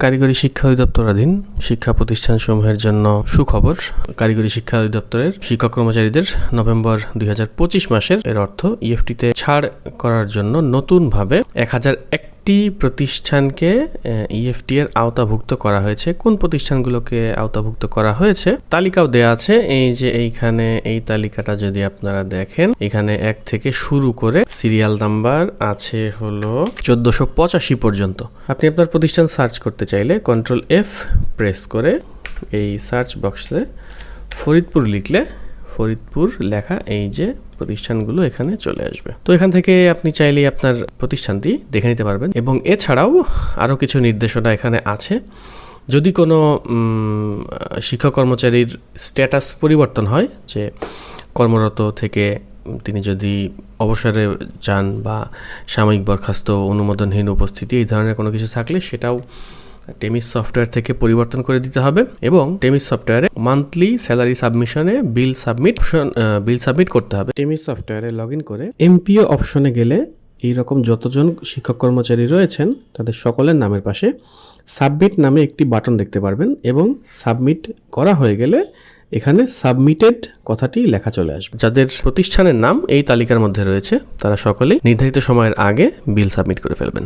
কারিগরি শিক্ষা অধিদপ্তর অধীন শিক্ষা প্রতিষ্ঠান সমূহের জন্য সুখবর। কারিগরি শিক্ষা অধিদপ্তরের শিক্ষক কর্মচারীদের নভেম্বর দুই হাজার পঁচিশ মাসের এর অর্থ ইএফটিতে ছাড় করার জন্য নতুনভাবে এক হাজার একটি প্রতিষ্ঠানকে ইএফটি এর আওতাভুক্ত করা হয়েছে, কোন প্রতিষ্ঠানগুলোকে আওতাভুক্ত করা হয়েছে, তালিকাও দেয়া আছে। এই যে এইখানে এই তালিকাটা যদি আপনারা দেখেন, এখানে এক থেকে শুরু করে সিরিয়াল নাম্বার আছে হলো চোদ্দশো পঁচাশি পর্যন্ত। আপনি আপনার প্রতিষ্ঠান সার্চ করতে চাইলে কন্ট্রোল এফ প্রেস করে এই সার্চ বক্সে ফরিদপুর লিখলে, ফরিদপুর লেখা এই যে প্রতিষ্ঠানগুলো এখানে চলে আসবে। তো এখান থেকে আপনি চাইলেই আপনার প্রতিষ্ঠানটি দেখে নিতে পারবেন এবং এছাড়াও আরও কিছু নির্দেশনা এখানে আছে। যদি কোনো শিক্ষক কর্মচারীর স্ট্যাটাস পরিবর্তন হয়, যে কর্মরত থেকে তিনি যদি অবসরে যান বা সাময়িক বরখাস্ত, অনুমোদনহীন উপস্থিতি এই ধরনের কোনো কিছু থাকলে সেটাও টেমিস সফটওয়্যার থেকে পরিবর্তন করে দিতে হবে এবং টেমিস সফটওয়্যারে মান্থলি স্যালারি সাবমিশনে বিল সাবমিট বিল সাবমিট করতে হবে। টেমিস সফটওয়্যারে লগ ইন করে এমপিও অপশনে গেলে এই রকম যতজন শিক্ষক কর্মচারী রয়েছেন তাদের সকলের নামের পাশে সাবমিট নামে একটি বাটন দেখতে পারবেন এবং সাবমিট করা হয়ে গেলে এখানে সাবমিটেড কথাটি লেখা চলে আসবে। যাদের প্রতিষ্ঠানের নাম এই তালিকার মধ্যে রয়েছে তারা সকলেই নির্ধারিত সময়ের আগে বিল সাবমিট করে ফেলবেন।